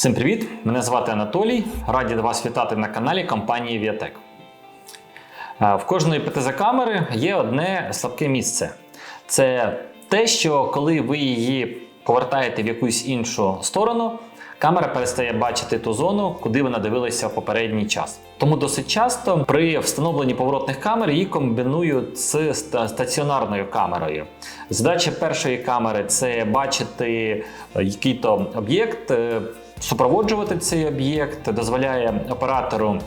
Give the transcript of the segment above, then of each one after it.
Всім привіт! Мене звати Анатолій. Раді вас вітати на каналі компанії Viatec. Е, В кожної ПТЗ-камери є одне слабке місце. Це те, що коли ви її повертаєте в якусь іншу сторону, камера перестає бачити ту зону, куди вона дивилася в попередній час. Тому досить часто при встановленні поворотних камер її комбінують з стаціонарною камерою. Задача першої камери це бачити е, який-то об'єкт, е, супроводжувати цей об'єкт, дозволяє оператору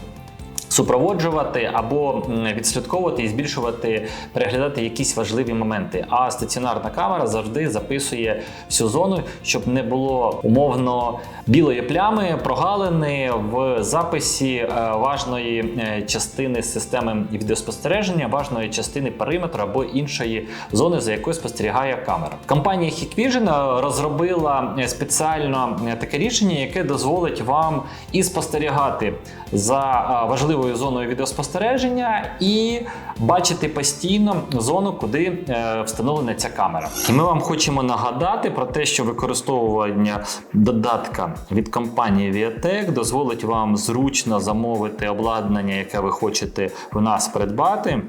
супроводжувати або відслідковувати і збільшувати, переглядати якісь важливі моменти. А стаціонарна камера завжди записує всю зону, щоб не було умовно білої плями, прогалини в записі е, важної е, частини системи відеоспостереження, важної частини периметру або іншої зони, за якою спостерігає камера. Компанія Hikvision розробила е, спеціально е, таке рішення, яке дозволить вам і спостерігати за е, важливою зоною відеоспостереження, і бачити постійно зону, куди е, встановлена ця камера. І ми вам хочемо нагадати про те, що використовування додатка від компанії Viatech дозволить вам зручно замовити обладнання, яке ви хочете в нас придбати.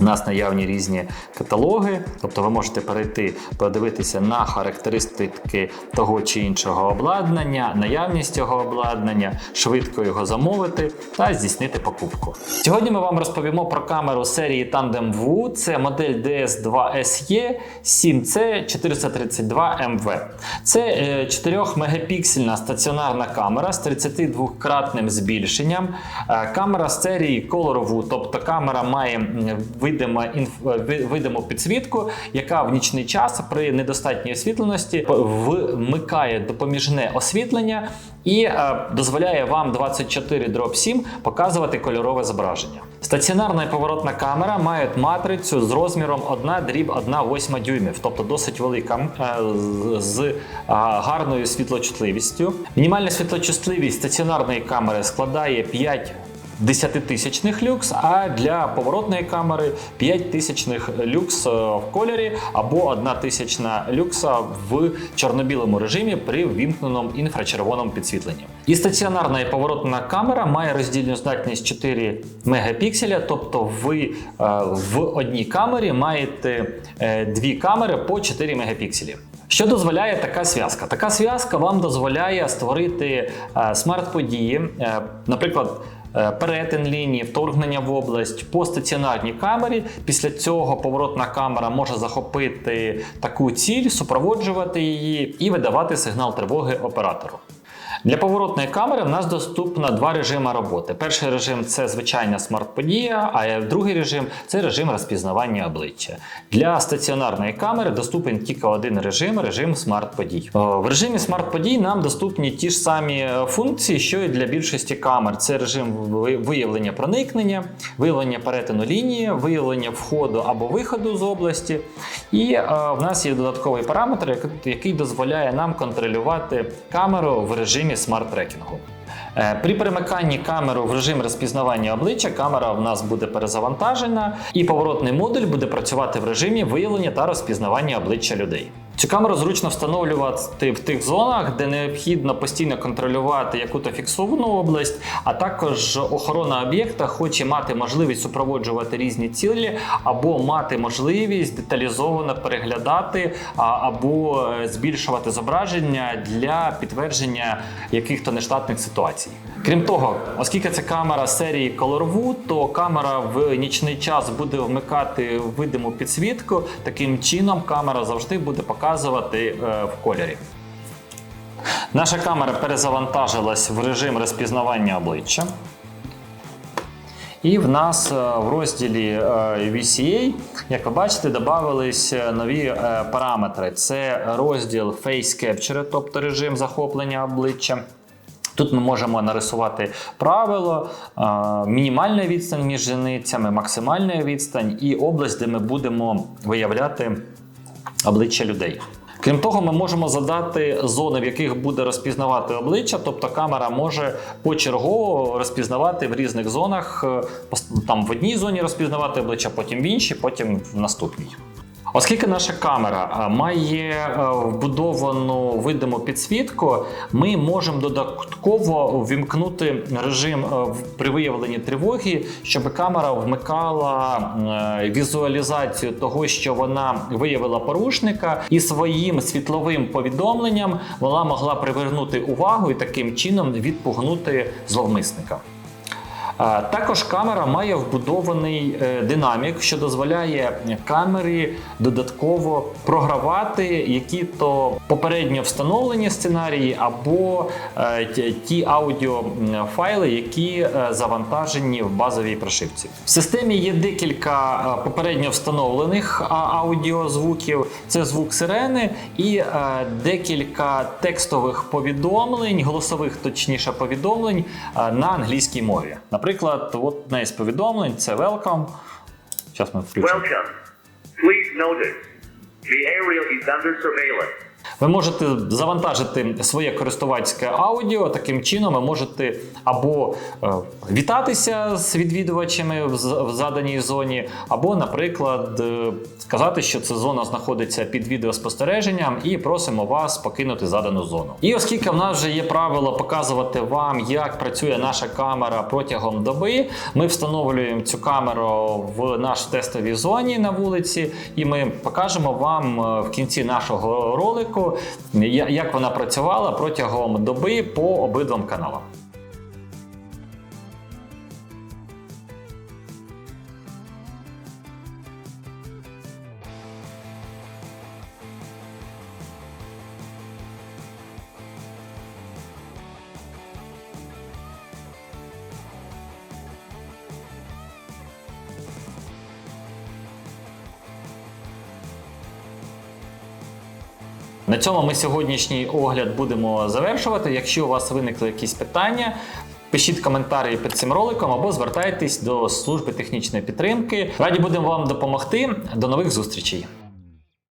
У нас наявні різні каталоги, тобто ви можете перейти, подивитися на характеристики того чи іншого обладнання, наявність цього обладнання, швидко його замовити та здійснити покупку. Сьогодні ми вам розповімо про камеру серії Tandem VU. Це модель DS2 SE 7C 432 MV. Це е, 4-мегапіксельна стаціонарна камера з 32-кратним збільшенням. Е, Камера з серії Color VU, тобто камера має м, видимо, інф... видиму підсвітку, яка в нічний час при недостатній освітленості вмикає допоміжне освітлення і е, дозволяє вам 24 дроб 7 показувати кольорове зображення. Стаціонарна і поворотна камера мають матрицю з розміром 1 дріб 1 8 дюймів, тобто досить велика е, з- е, гарною світлочутливістю. Мінімальна світлочутливість стаціонарної камери складає 5 десятитисячних люкс, а для поворотної камери 5 тисячних люкс е, в кольорі або 1 тисячна люкса в чорно-білому режимі при ввімкненому інфрачервоному підсвітленні. І стаціонарна і поворотна камера має роздільну здатність 4 мегапікселя, тобто ви е, в одній камері маєте е, дві камери по 4 мегапікселі. Що дозволяє така зв'язка? Така зв'язка вам дозволяє створити смарт-події, наприклад. Е, Перетин лінії, вторгнення в область по стаціонарній камері. Після цього поворотна камера може захопити таку ціль, супроводжувати її і видавати сигнал тривоги оператору. Для поворотної камери в нас доступно два режими роботи. Перший режим це звичайна смарт-подія, а другий режим це режим розпізнавання обличчя. Для стаціонарної камери доступен тільки один режим режим смарт-подій. В режимі смарт-подій нам доступні ті ж самі е, функції, що і для більшості камер. Це режим виявлення проникнення, виявлення перетину лінії, виявлення входу або виходу з області. І е, в нас є додатковий параметр, який дозволяє нам контролювати камеру в режимі смарт-трекінгу. Е, При перемиканні камеру в режим розпізнавання обличчя камера в нас буде перезавантажена, і поворотний модуль буде працювати в режимі виявлення та розпізнавання обличчя людей. Цю камеру зручно встановлювати в тих зонах, де необхідно постійно контролювати яку-то фіксовану область, а також охорона об'єкта хоче мати можливість супроводжувати різні цілі, або мати можливість деталізовано переглядати або е, збільшувати зображення для підтвердження яких-то нештатних ситуацій. Крім того, оскільки це камера серії Color то камера в нічний час буде вмикати видиму підсвітку. Таким чином, камера завжди буде показувати е, в кольорі. Наша камера перезавантажилась в режим розпізнавання обличчя. І в нас е, в розділі е, VCA, як ви бачите, додавались нові параметри. Це розділ Face Capture, тобто режим захоплення обличчя. Тут ми можемо нарисувати правило, мінімальна відстань між зіницями, максимальна відстань і область, де ми будемо виявляти обличчя людей. Крім того, ми можемо задати зони, в яких буде розпізнавати обличчя, тобто камера може почергово розпізнавати в різних зонах, е, там в одній зоні розпізнавати обличчя, потім в іншій, потім в наступній. Оскільки наша камера е, має е, вбудовану видиму підсвітку, ми можемо додатково ввімкнути режим е, при виявленні тривоги, щоб камера вмикала візуалізацію того, що вона виявила порушника, і своїм світловим повідомленням вона могла привернути увагу і таким чином відпугнути зловмисника. Також камера має вбудований е, динамік, що дозволяє камері додатково програвати які-то попередньо встановлені сценарії або е, ті- аудіофайли, які е, завантажені в базовій прошивці. В системі є декілька попередньо встановлених аудіозвуків. Це звук сирени і декілька текстових повідомлень, голосових точніше повідомлень на англійській мові. Наприклад, от одне із повідомлень це welcome. Зараз ми включимо. Welcome. Please notice, the area is under surveillance. Ви можете завантажити своє користувацьке аудіо. Таким чином, ви можете або е, вітатися з відвідувачами в, заданій зоні, або, наприклад, е, сказати, що ця зона знаходиться під відеоспостереженням, і просимо вас покинути задану зону. І оскільки в нас вже є правило показувати вам, як працює наша камера протягом доби, ми встановлюємо цю камеру в наш тестовій зоні на вулиці, і ми покажемо вам е, в кінці нашого ролику, як вона працювала протягом доби по обидвам каналам. На цьому ми сьогоднішній огляд будемо завершувати. Якщо у вас виникли якісь питання, пишіть коментарі під цим роликом або звертайтесь до служби технічної підтримки. Раді будемо вам допомогти. До нових зустрічей!